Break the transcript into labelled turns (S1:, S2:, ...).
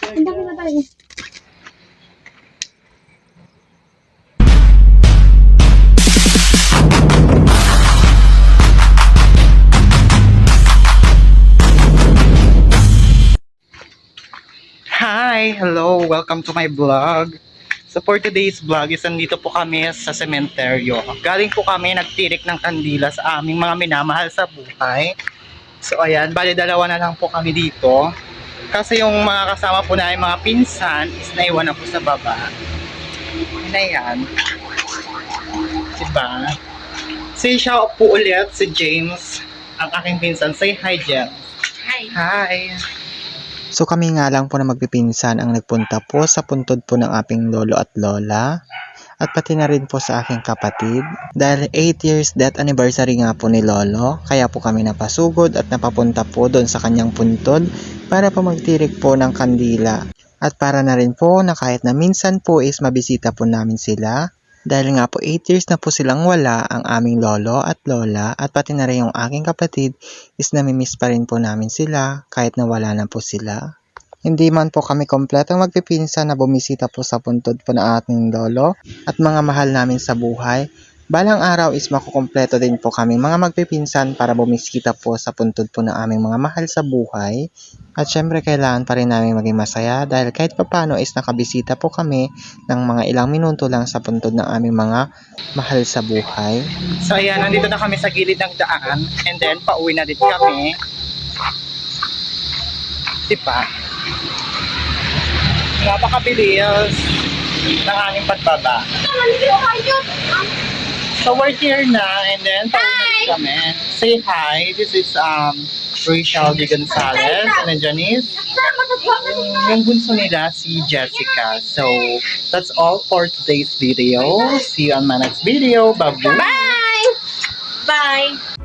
S1: Ang dami na tayo. Hi! Hello! Welcome to my vlog. So for today's vlog is nandito po kami sa sementeryo. Galing po kami nagtirik ng kandila sa aming mga minamahal sa buhay. So ayan, bali dalawa na lang po kami dito. Kasi yung mga kasama po namin mga pinsan is naiwan na po sa baba. Yun na yan. Diba? Say shout po ulit si James, ang aking pinsan. Say hi, James.
S2: Hi.
S1: Hi! So kami nga lang po na magpipinsan ang nagpunta po sa puntod po ng aming lolo at lola at pati na rin po sa aking kapatid. Dahil 8 years death anniversary nga po ni lolo kaya po kami napasugod at napapunta po doon sa kanyang puntod para po magtirik po ng kandila. At para na rin po na kahit na minsan po is mabisita po namin sila. Dahil nga po 8 years na po silang wala ang aming lolo at lola at pati na rin yung aking kapatid is namimiss pa rin po namin sila kahit na wala na po sila. Hindi man po kami kompletong magpipinsa na bumisita po sa puntod po ng ating lolo at mga mahal namin sa buhay. Balang araw is makukompleto din po kami mga magpipinsan para bumisita po sa puntod po ng aming mga mahal sa buhay. At syempre kailangan pa rin namin maging masaya dahil kahit papano is nakabisita po kami ng mga ilang minuto lang sa puntod ng aming mga mahal sa buhay. So ayan, nandito na kami sa gilid ng daan and then pauwi na din kami. Diba? Napakabilis ng aming pagbaba. So we're here na and then pauwi na kami. Say hi, this is um Rachel D. Gonzalez and then Janice. Yung, yung bunso nila, si Jessica. So, that's all for today's video. See you on my next video. Bye-bye!
S2: Bye! Bye!